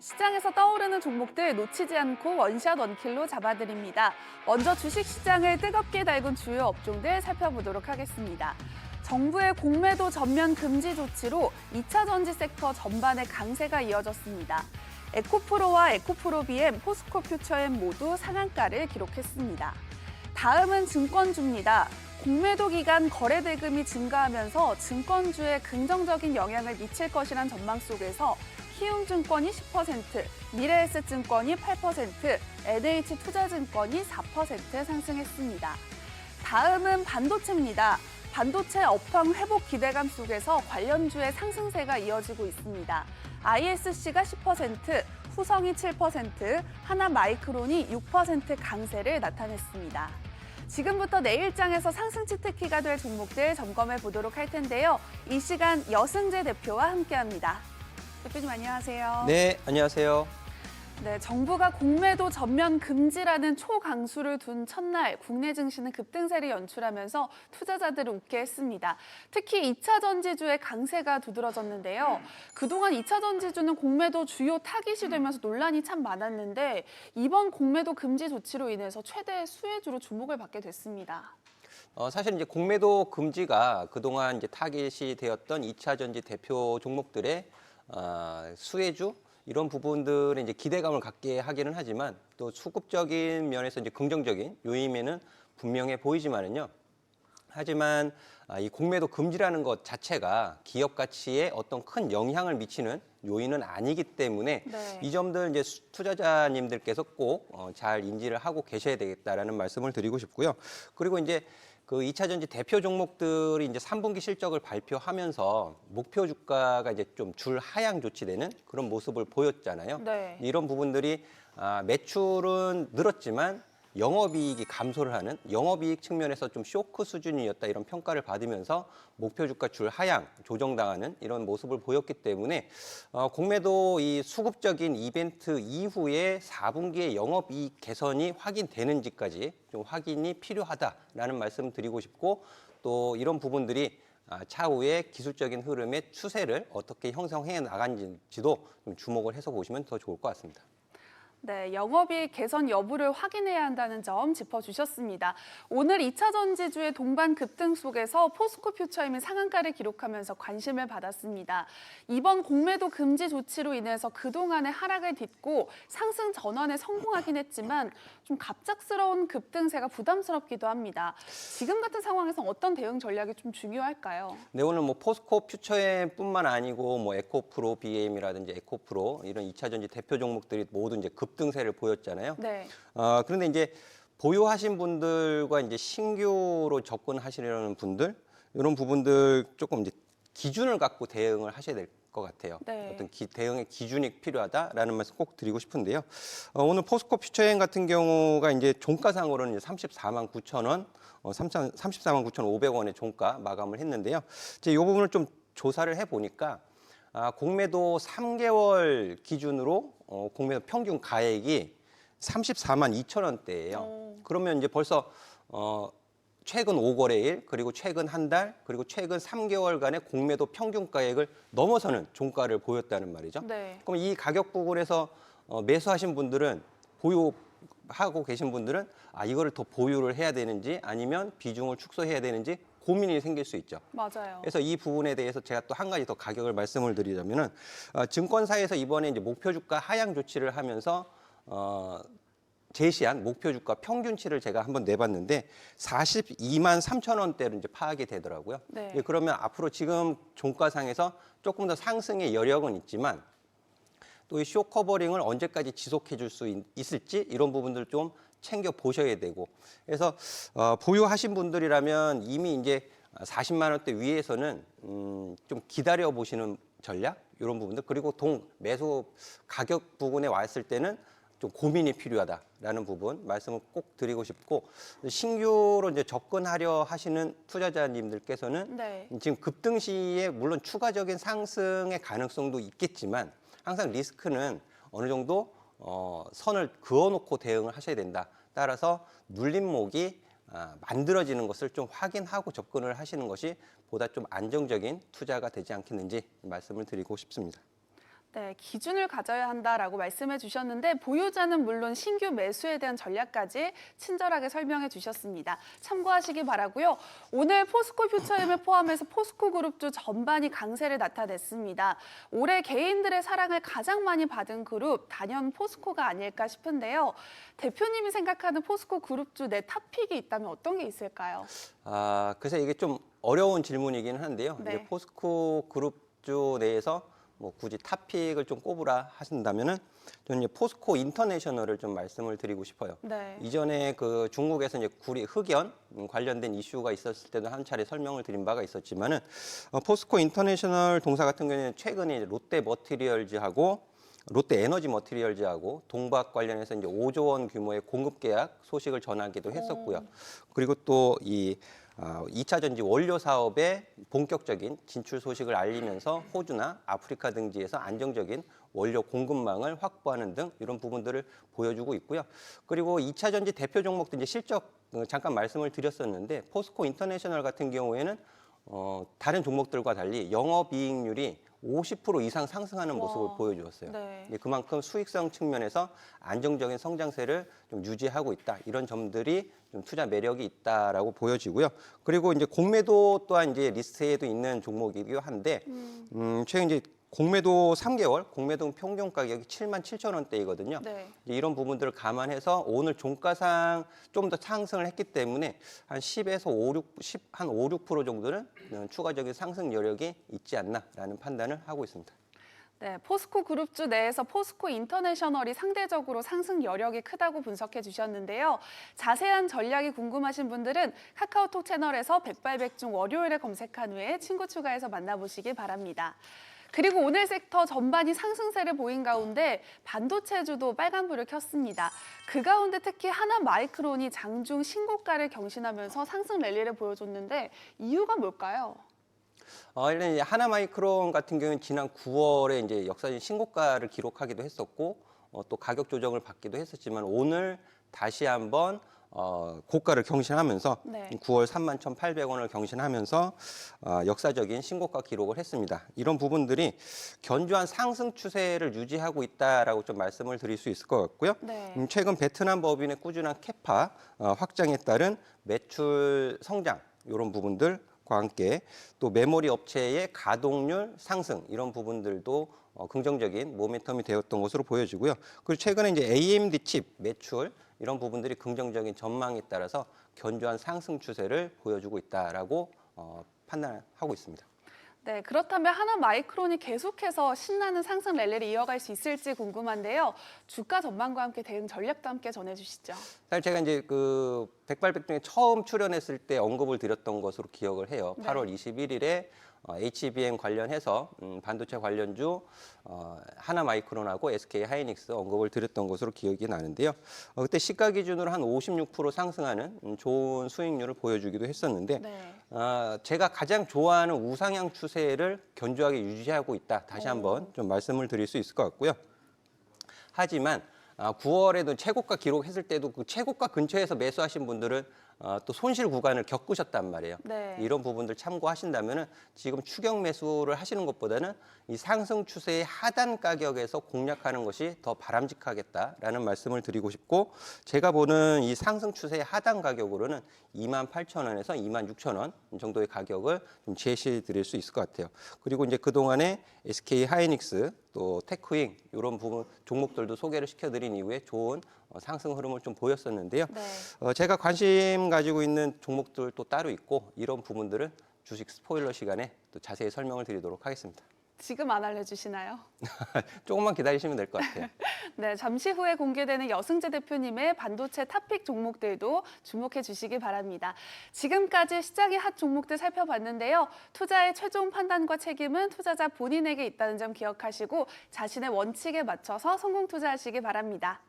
시장에서 떠오르는 종목들 놓치지 않고 원샷 원킬로 잡아드립니다. 먼저 주식시장을 뜨겁게 달군 주요 업종들 살펴보도록 하겠습니다. 정부의 공매도 전면 금지 조치로 2차 전지 섹터 전반의 강세가 이어졌습니다. 에코프로와 에코프로 BM, 포스코 퓨처엠 모두 상한가를 기록했습니다. 다음은 증권주입니다. 공매도 기간 거래 대금이 증가하면서 증권주에 긍정적인 영향을 미칠 것이란 전망 속에서 키움증권이 10%, 미래에셋증권이 8%, NH투자증권이 4% 상승했습니다. 다음은 반도체입니다. 반도체 업황 회복 기대감 속에서 관련주의 상승세가 이어지고 있습니다. ISC가 10%, 후성이 7%, 하나 마이크론이 6% 강세를 나타냈습니다. 지금부터 내일장에서 상승 치트키가 될 종목들 점검해 보도록 할 텐데요. 이 시간 여승재 대표와 함께합니다. 대표님 안녕하세요. 네, 안녕하세요. 네, 정부가 공매도 전면 금지라는 초강수를 둔 첫날 국내 증시는 급등세를 연출하면서 투자자들을 웃게 했습니다. 특히 2차 전지주의 강세가 두드러졌는데요. 그동안 2차 전지주는 공매도 주요 타깃이 되면서 논란이 참 많았는데 이번 공매도 금지 조치로 인해서 최대 수혜주로 주목을 받게 됐습니다. 어, 사실 이제 공매도 금지가 그동안 이제 타깃이 되었던 2차 전지 대표 종목들의 어, 수혜주 이런 부분들에 이제 기대감을 갖게 하기는 하지만 또 수급적인 면에서 이제 긍정적인 요인에는 분명해 보이지만은요. 하지만 아, 이 공매도 금지라는 것 자체가 기업 가치에 어떤 큰 영향을 미치는 요인은 아니기 때문에 네. 이 점들 이제 수- 투자자님들께서 꼭 잘 인지를 하고 계셔야 되겠다라는 말씀을 드리고 싶고요. 그리고 이제 그 2차 전지 대표 종목들이 이제 3분기 실적을 발표하면서 목표 주가가 이제 좀 줄 하향 조치되는 그런 모습을 보였잖아요. 네. 이런 부분들이 아, 매출은 늘었지만 영업이익이 감소를 하는 영업이익 측면에서 좀 쇼크 수준이었다 이런 평가를 받으면서 목표 주가 줄 하향 조정당하는 이런 모습을 보였기 때문에 어, 공매도 이 수급적인 이벤트 이후에 4분기의 영업이익 개선이 확인되는지까지 좀 확인이 필요하다라는 말씀 드리고 싶고 또 이런 부분들이 아, 차후에 기술적인 흐름의 추세를 어떻게 형성해 나간지도 좀 주목을 해서 보시면 더 좋을 것 같습니다. 네, 영업이익 개선 여부를 확인해야 한다는 점 짚어주셨습니다. 오늘 2차 전지주의 동반 급등 속에서 포스코 퓨처임이 상한가를 기록하면서 관심을 받았습니다. 이번 공매도 금지 조치로 인해서 그동안의 하락을 딛고 상승 전환에 성공하긴 했지만 좀 갑작스러운 급등세가 부담스럽기도 합니다. 지금 같은 상황에서 어떤 대응 전략이 좀 중요할까요? 네, 오늘 뭐 포스코 퓨처엠뿐만 아니고 뭐 에코프로 BM이라든지 에코프로 이런 2차 전지 대표 종목들이 모두 이제 급 등세를 보였잖아요. 네. 어, 그런데 이제 보유하신 분들과 이제 신규로 접근하시려는 분들 이런 부분들 조금 이제 기준을 갖고 대응을 하셔야 될 것 같아요. 네. 어떤 기- 대응의 기준이 필요하다라는 말씀 꼭 드리고 싶은데요. 어, 오늘 포스코 퓨처행 같은 경우가 이제 종가상으로는 이제 34만 9천 원, 어, 3천 34만 9천 5백 원의 종가 마감을 했는데요. 이제 이 부분을 좀 조사를 해 보니까 아, 공매도 3개월 기준으로 어, 공매도 평균 가액이 34만 2천 원대예요. 오. 그러면 이제 벌써 어, 최근 5거래일 그리고 최근 한 달 그리고 최근 3개월간의 공매도 평균 가액을 넘어서는 종가를 보였다는 말이죠. 네. 그럼 이 가격 부분에서 어, 매수하신 분들은 보유 하고 계신 분들은 아 이거를 더 보유를 해야 되는지 아니면 비중을 축소해야 되는지 고민이 생길 수 있죠. 맞아요. 그래서 이 부분에 대해서 제가 또 한 가지 더 가격을 말씀을 드리자면은 어, 증권사에서 이번에 이제 목표 주가 하향 조치를 하면서 어, 제시한 목표 주가 평균치를 제가 한번 내봤는데 42만 3천 원대로 이제 파악이 되더라고요. 네. 예, 그러면 앞으로 지금 종가상에서 조금 더 상승의 여력은 있지만 또 이 쇼 커버링을 언제까지 지속해 줄 수 있을지 이런 부분들 좀 챙겨 보셔야 되고. 그래서 어, 보유하신 분들이라면 이미 이제 40만 원대 위에서는 음, 좀 기다려 보시는 전략? 이런 부분들. 그리고 동 매수 가격 부분에 왔을 때는 좀 고민이 필요하다라는 부분 말씀을 꼭 드리고 싶고 신규로 이제 접근하려 하시는 투자자님들께서는 네. 지금 급등 시에 물론 추가적인 상승의 가능성도 있겠지만 항상 리스크는 어느 정도 어, 선을 그어놓고 대응을 하셔야 된다. 따라서 눌림목이 아, 만들어지는 것을 좀 확인하고 접근을 하시는 것이 보다 좀 안정적인 투자가 되지 않겠는지 말씀을 드리고 싶습니다. 네, 기준을 가져야 한다라고 말씀해 주셨는데 보유자는 물론 신규 매수에 대한 전략까지 친절하게 설명해 주셨습니다. 참고하시기 바라고요. 오늘 포스코 퓨처엠을 포함해서 포스코 그룹주 전반이 강세를 나타냈습니다. 올해 개인들의 사랑을 가장 많이 받은 그룹 단연 포스코가 아닐까 싶은데요. 대표님이 생각하는 포스코 그룹주 내 탑픽이 있다면 어떤 게 있을까요? 아, 그래서 이게 좀 어려운 질문이긴 한데요. 네. 이제 포스코 그룹주 내에서 뭐 굳이 탑픽을 좀 꼽으라 하신다면은 저는 이제 포스코 인터내셔널을 좀 말씀을 드리고 싶어요. 네. 이전에 그 중국에서 이제 구리 흑연 음, 관련된 이슈가 있었을 때도 한 차례 설명을 드린 바가 있었지만은 어, 포스코 인터내셔널 동사 같은 경우에는 최근에 이제 롯데 머티리얼즈하고 롯데 에너지 머티리얼즈하고 동박 관련해서 이제 5조 원 규모의 공급 계약 소식을 전하기도 했었고요. 그리고 또이 아, 2차 전지 원료 사업의 본격적인 진출 소식을 알리면서 호주나 아프리카 등지에서 안정적인 원료 공급망을 확보하는 등 이런 부분들을 보여주고 있고요. 그리고 2차 전지 대표 종목도 이제 실적 어, 잠깐 말씀을 드렸었는데 포스코 인터내셔널 같은 경우에는 어, 다른 종목들과 달리 영업이익률이 50% 이상 상승하는 모습을 와. 보여주었어요. 네. 예, 그만큼 수익성 측면에서 안정적인 성장세를 좀 유지하고 있다. 이런 점들이 좀 투자 매력이 있다라고 보여지고요. 그리고 이제 공매도 또한 이제 리스트에도 있는 종목이기도 한데 음, 최근 이제 공매도 3개월 공매도 평균 가격이 7만 7천 원대이거든요. 네. 이런 부분들을 감안해서 오늘 종가상 좀 더 상승을 했기 때문에 한 10에서 5, 6, 10, 한 5, 6% 정도는 어, 추가적인 상승 여력이 있지 않나라는 판단을 하고 있습니다. 네, 포스코 그룹주 내에서 포스코 인터내셔널이 상대적으로 상승 여력이 크다고 분석해 주셨는데요. 자세한 전략이 궁금하신 분들은 카카오톡 채널에서 백발백중 월요일에 검색한 후에 친구 추가해서 만나보시기 바랍니다. 그리고 오늘 섹터 전반이 상승세를 보인 가운데 반도체주도 빨간불을 켰습니다. 그 가운데 특히 하나 마이크론이 장중 신고가를 경신하면서 상승 랠리를 보여줬는데 이유가 뭘까요? 어, 일단 이제 하나마이크론 같은 경우는 지난 9월에 이제 역사적인 신고가를 기록하기도 했었고 어, 또 가격 조정을 받기도 했었지만 오늘 다시 한번 어, 고가를 경신하면서 네. 9월 3만 1,800원을 경신하면서 어, 역사적인 신고가 기록을 했습니다. 이런 부분들이 견조한 상승 추세를 유지하고 있다라고 좀 말씀을 드릴 수 있을 것 같고요. 네. 음, 최근 베트남 법인의 꾸준한 캐파 어, 확장에 따른 매출 성장 이런 부분들 과 함께 또 메모리 업체의 가동률 상승 이런 부분들도 어, 긍정적인 모멘텀이 되었던 것으로 보여지고요. 그리고 최근에 이제 AMD 칩 매출 이런 부분들이 긍정적인 전망에 따라서 견조한 상승 추세를 보여주고 있다라고 어, 판단하고 있습니다. 네, 그렇다면 하나 마이크론이 계속해서 신나는 상승 랠리를 이어갈 수 있을지 궁금한데요. 주가 전망과 함께 대응 전략도 함께 전해주시죠. 사실 제가 이제 그 백발백중에 처음 출연했을 때 언급을 드렸던 것으로 기억을 해요. 네. 8월 21일에 어, HBM 관련해서 음, 반도체 관련주 어, 하나 마이크론하고 SK 하이닉스 언급을 드렸던 것으로 기억이 나는데요. 어, 그때 시가 기준으로 한 56% 상승하는 음, 좋은 수익률을 보여주기도 했었는데 네. 아, 제가 가장 좋아하는 우상향 추세를 견조하게 유지하고 있다. 다시 오. 한번 좀 말씀을 드릴 수 있을 것 같고요. 하지만 아, 9월에도 최고가 기록했을 때도 그 최고가 근처에서 매수하신 분들은 아, 또 손실 구간을 겪으셨단 말이에요. 네. 이런 부분들 참고하신다면은 지금 추격 매수를 하시는 것보다는 이 상승 추세의 하단 가격에서 공략하는 것이 더 바람직하겠다라는 말씀을 드리고 싶고 제가 보는 이 상승 추세의 하단 가격으로는 28,000원에서 26,000원 정도의 가격을 좀 제시해 드릴 수 있을 것 같아요. 그리고 이제 그동안에 SK 하이닉스 또 테크윙 이런 부분 종목들도 소개를 시켜 드린 이후에 좋은 어, 상승 흐름을 좀 보였었는데요. 네. 어, 제가 관심 가지고 있는 종목들 또 따로 있고 이런 부분들은 주식 스포일러 시간에 또 자세히 설명을 드리도록 하겠습니다. 지금 안 알려주시나요? 조금만 기다리시면 될 것 같아요. 네, 잠시 후에 공개되는 여승재 대표님의 반도체 탑픽 종목들도 주목해 주시기 바랍니다. 지금까지 시장의 핫 종목들 살펴봤는데요. 투자의 최종 판단과 책임은 투자자 본인에게 있다는 점 기억하시고 자신의 원칙에 맞춰서 성공 투자하시기 바랍니다.